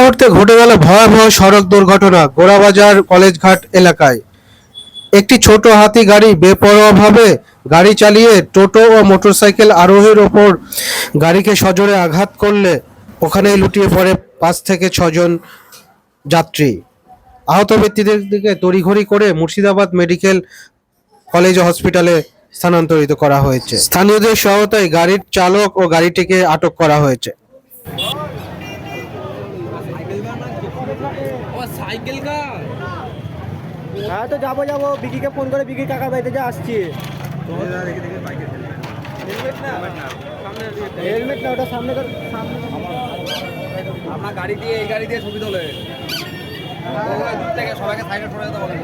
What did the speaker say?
মুহূর্তে ঘটে গেল ভয়াবহ সড়ক দুর্ঘটনা গোড়াবাজার কলেজঘাট এলাকায়। একটি ছোট হাতি গাড়ি বেপরোয়াভাবে গাড়ি চালিয়ে টোটো ও মোটরসাইকেল আরোহীর ওপর গাড়িকে সজোরে আঘাত করলে ওখানেই লুটিয়ে পড়ে পাঁচ থেকে ছজন যাত্রী। আহত ব্যক্তিদের দিকে তড়িঘড়ি করে মুর্শিদাবাদ মেডিকেল কলেজ হসপিটালে স্থানান্তরিত করা হয়েছে। স্থানীয়দের সহায়তায় গাড়ির চালক ও গাড়িটিকে আটক করা হয়েছে। ও সাইকেল কা? হ্যাঁ তো যাব যাব। বিকিকে ফোন করে বিকি কাকার বাড়িতে যা আসছি। হেলমেট না? ওটা সামনে কর সামনে। আপনার গাড়ি দিয়ে এই গাড়ি দিয়ে ছবি তোলে। দূর থেকে সবাইকে সাইডে সরে যেতে বলে।